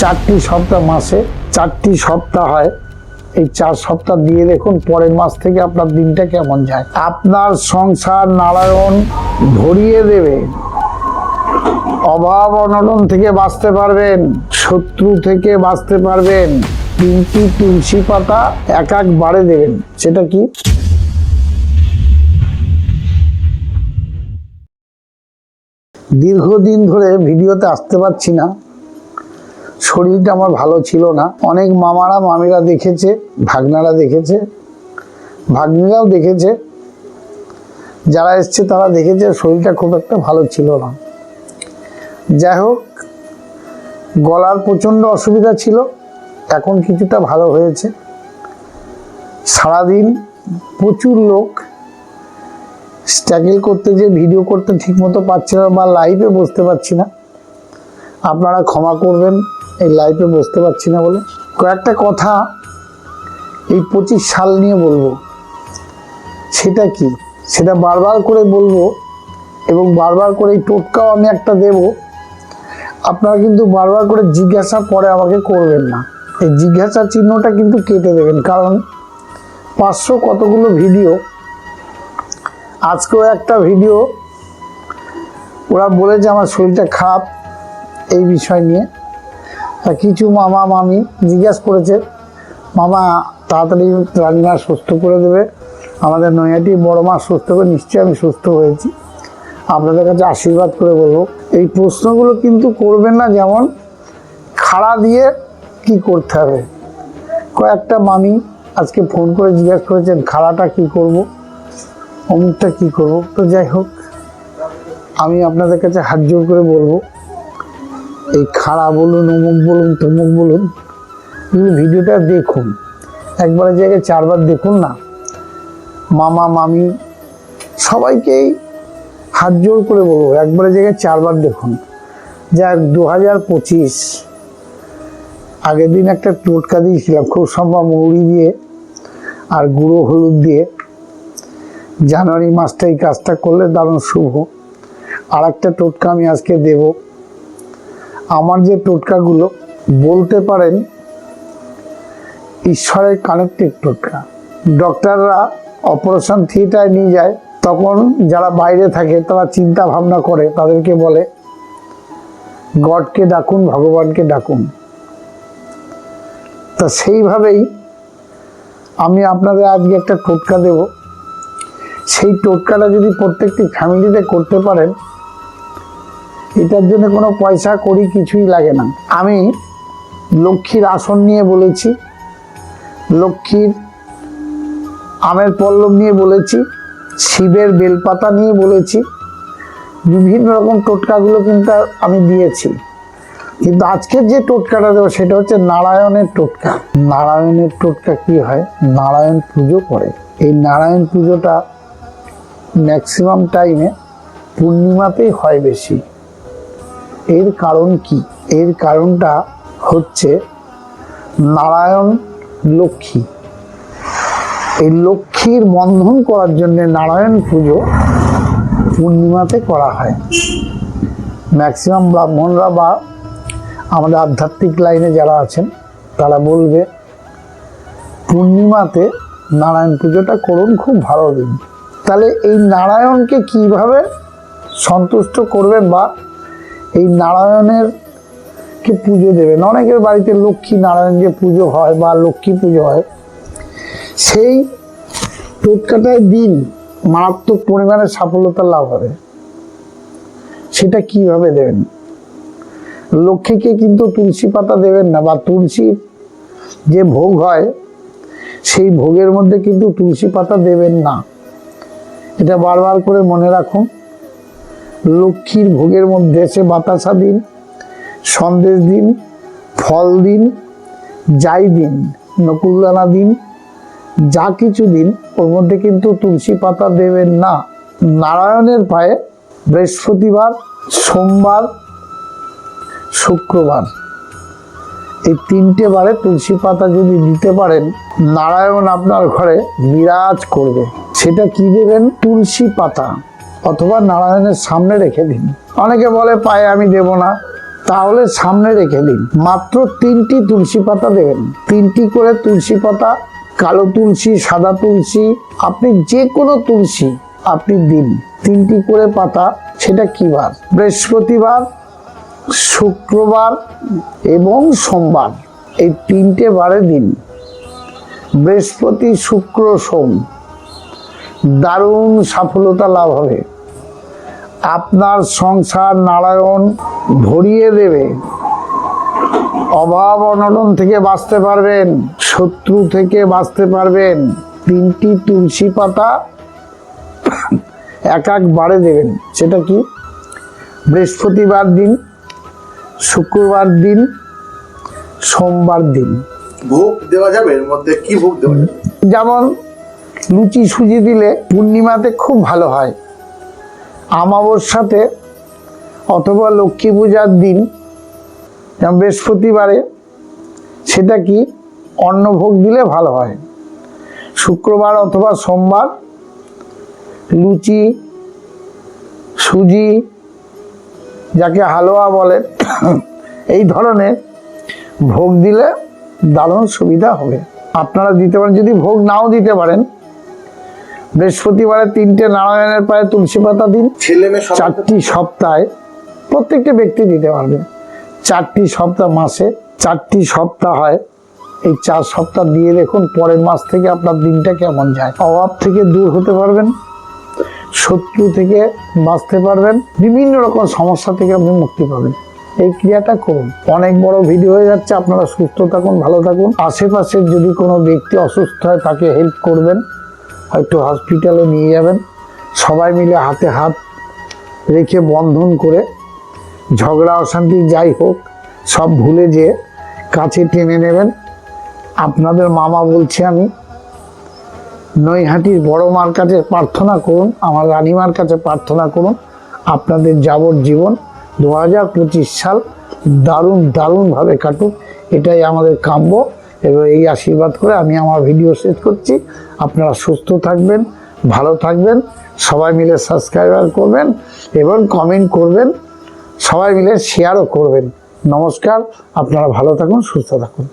চারটি সপ্তাহ মাসে চারটি সপ্তাহ হয়। এই চার সপ্তাহ দিয়ে দেখুন পরের মাস থেকে আপনার দিনটা কেমন যায়। আপনার সংসার নারায়ণ ভরিয়ে দেবে। অভাব অনটন থেকে বাঁচতে পারবেন, শত্রু থেকে বাঁচতে পারবেন তিনটি তুলসী পাতা এক এক বারে দেবেন। সেটা কি? দীর্ঘদিন ধরে ভিডিওতে আসতে পারছি না। শরীরটা আমার ভালো ছিল না। অনেক মামারা, মামিরা দেখেছে, ভাগনারা দেখেছে। ভাগ্নিরাও দেখেছে। যারা এসছে তারা দেখেছে শরীরটা খুব একটা ভালো ছিল না। যাই হোক, গলার প্রচণ্ড অসুবিধা ছিল। এখন কিছুটা ভালো হয়েছে। সারাদিন প্রচুর লোক। স্ট্যাগেল করতে যে ভিডিও করতে ঠিকমতো পারছি না বা লাইভে বসতে পারছি না। আপনারা ক্ষমা করবেন। এই লাইভে বসতে পারছি না বলে। কয়েকটা কথা এই পঁচিশ সাল নিয়ে বলব। সেটা কি? সেটা বারবার করে বলব এবং বারবার করে এই টোটকাও আমি একটা দেব। আপনারা কিন্তু বারবার করে জিজ্ঞাসা পরে আমাকে করবেন না। এই জিজ্ঞাসা চিহ্নটা কিন্তু কেটে দেবেন। কারণ পাঁচশো কতগুলো ভিডিও, আজকেও একটা ভিডিও, ওরা বলেছে আমার শরীরটা খারাপ এই বিষয় নিয়ে। তা কিছু মামা মামি জিজ্ঞাসা করেছে, মামা, তাড়াতাড়ি রান্না সুস্থ করে দেবে। আমাদের নৈহাটি বড় মা সুস্থ করে, নিশ্চয়ই আমি সুস্থ হয়েছি। আপনাদের কাছে আশীর্বাদ করে বলব। এই প্রশ্নগুলো কিন্তু করবেন না যেমন খাড়া দিয়ে কি করতে হবে। কয়েকটা মামি আজকে ফোন করে জিজ্ঞাসা করেছেন, খাড়াটা কি করব? অমুকটা কি করব? তো যাই হোক, আমি আপনাদের কাছে হাত জোর করে বলব এই খাড়া বলুন, অমুক বলুন, তমুক বলুন ভিডিওটা দেখুন। একবারের জায়গায় চারবার দেখুন না। মামা, মামি, সবাইকেই হাত জোর করে বলব, একবারের জায়গায় চারবার দেখুন। যা দু হাজার পঁচিশ, আগের দিন একটা টোটকা দিয়েছিলাম, খুব সম্ভব মৌরি দিয়ে আর গুঁড়ো হলুদ দিয়ে। জানুয়ারি মাসটা এই কাজটা করলে দারুণ শুভ। আর একটা টোটকা আমি আজকে দেব। আমার যে টোটকাগুলো, বলতে পারেন ঈশ্বরের কানেক্টেড টোটকা। ডক্টররা অপারেশন থিয়েটারে নিয়ে যায়, তখন যারা বাইরে থাকে, তারা চিন্তা ভাবনা করে, তাদেরকে বলে, গডকে ডাকুন, ভগবানকে ডাকুন। তা সেইভাবেই আমি আপনাদের আজকে একটা টোটকা দেব। সেই টোটকাটা যদি প্রত্যেকটি ফ্যামিলিতে করতে পারেন এটার জন্য কোনো পয়সা করি কিছুই লাগে না। আমি লক্ষ্মীর আসন নিয়ে বলেছি, লক্ষ্মীর আমের পল্লব নিয়ে বলেছি, শিবের বেলপাতা নিয়ে বলেছি, বিভিন্ন রকম টোটকাগুলো কিন্তু আমি দিয়েছি। কিন্তু আজকের যে টোটকাটা দেবো সেটা হচ্ছে নারায়ণের টোটকা। নারায়ণের টোটকা কি হয়? নারায়ণ পুজো করে। এই নারায়ণ পুজোটা ম্যাক্সিমাম টাইমে পূর্ণিমাতেই হয় বেশি। এর কারণ কি? এর কারণটা হচ্ছে নারায়ণ লক্ষ্মী। এই লক্ষ্মীর বন্ধন করার জন্য নারায়ণ পুজো পূর্ণিমাতে করা হয়। ম্যাক্সিমাম ব্রাহ্মণরা বা আমাদের আধ্যাত্মিক লাইনে যারা আছেন, তারা বলবে, পূর্ণিমাতে নারায়ণ পুজোটা করুন খুব ভালো দিন। তাহলে এই নারায়ণকে কীভাবে সন্তুষ্ট করবেন বা এই নারায়ণের কে পুজো দেবেন অনেকের বাড়িতে লক্ষ্মী নারায়ণ যে পুজো হয় বা লক্ষ্মী পুজো হয়। সেই টোটকাটায় দিন মারাত্মক পরিমাণে সাফল্যতা লাভ হবে। সেটা কীভাবে দেবেন? লক্ষ্মীকে কিন্তু তুলসী পাতা দেবেন না বা তুলসী যে ভোগ হয়, সেই ভোগের মধ্যে কিন্তু তুলসী পাতা দেবেন না। এটা বারবার করে মনে রাখুন। লক্ষ্মীর ভোগের মধ্যে সে বাতাসা দিন, সন্দেশ দিন, ফল দিন, যাই দিন, নকুলদানা দিন, যা কিছু দিন, ওর মধ্যে কিন্তু তুলসী পাতা দেবেন না। নারায়ণের পায়ে বৃহস্পতিবার, সোমবার, শুক্রবার। এই তিনটে বারে তুলসী পাতা যদি দিতে পারেন, নারায়ণ আপনার ঘরে বিরাজ করবে। সেটা কি দেবেন? তুলসী পাতা। অথবা নারায়ণের সামনে রেখে দিন। অনেকে বলে, পায়ে আমি দেব না। তাহলে সামনে রেখে দিন। মাত্র তিনটি তুলসী পাতা দেবেন। তিনটি করে তুলসী পাতা, কালো তুলসী, সাদা তুলসী, আপনি যে কোনো তুলসী আপনি দিন। তিনটি করে পাতা, সেটা কি বার? বৃহস্পতিবার, শুক্রবার এবং সোমবার। এই তিনটে বারে দিন। বৃহস্পতি, শুক্র, সোম। দারুণ সফলতা লাভ হবে। আপনার সংসার নারায়ণ ভরিয়ে দেবে। অভাব অনটন থেকে বাঁচতে পারবেন শত্রু থেকে বাঁচতে পারবেন তিনটি তুলসী পাতা এক এক বারে দেবেন। সেটা কি? বৃহস্পতিবার দিন শুক্রবার দিন সোমবার দিন। ভোগ দেওয়া যাবে? এর মধ্যে কি ভোগ দেওয়া যাবে? যেমন লুচি সুজি দিলে পূর্ণিমাতে খুব ভালো হয়। আমাবস্যাতে অথবা লক্ষ্মী পূজার দিন বৃহস্পতিবারে, সেটা কি অন্নভোগ দিলে ভালো হয়। শুক্রবার অথবা সোমবার লুচি, সুজি, যাকে হালুয়া বলে, এই ধরনের ভোগ দিলে দারুণ সুবিধা হবে। আপনারা দিতে পারেন, যদি ভোগ নাও দিতে পারেন বৃহস্পতিবারে তিনটে নারায়ণের পায়ে তুলসী পাতা দিন। চারটি সপ্তাহে প্রত্যেকটা ব্যক্তি দিতে পারবে। চারটি সপ্তাহ মাসে চারটি সপ্তাহ হয় এই চার সপ্তাহ দিয়ে দেখুন পরের মাস থেকে আপনার দিনটা কেমন যায়। অভাব থেকে দূর হতে পারবেন শত্রু থেকে বাঁচতে পারবেন বিভিন্ন রকম সমস্যা থেকে আপনি মুক্তি পাবেন। এই ক্রিয়াটা করুন। অনেক বড় ভিডিও হয়ে যাচ্ছে আপনারা সুস্থ থাকুন ভালো থাকুন। আশেপাশের যদি কোনো ব্যক্তি অসুস্থ হয় তাকে হেল্প করবেন। হয়তো হসপিটালে নিয়ে যাবেন। সবাই মিলে হাতে হাত রেখে বন্ধন করে, ঝগড়া অশান্তি যাই হোক, সব ভুলে যেয়ে কাছে টেনে নেবেন। আপনাদের মামা বলছি আমি, নৈহাটির বড় মার কাছে প্রার্থনা করুন, আমার রানীমার কাছে প্রার্থনা করুন, আপনাদের যাবজ্জীবন দু হাজার পঁচিশ সাল দারুণ, দারুণভাবে কাটুক, এটাই আমাদের কাম্য। এবং এই আশীর্বাদ করে আমি আমার ভিডিও শেষ করছি। আপনারা সুস্থ থাকবেন, ভালো থাকবেন, সবাই মিলে সাবস্ক্রাইবার করবেন এবং কমেন্ট করবেন, সবাই মিলে শেয়ারও করবেন। নমস্কার, আপনারা ভালো থাকুন, সুস্থ থাকুন।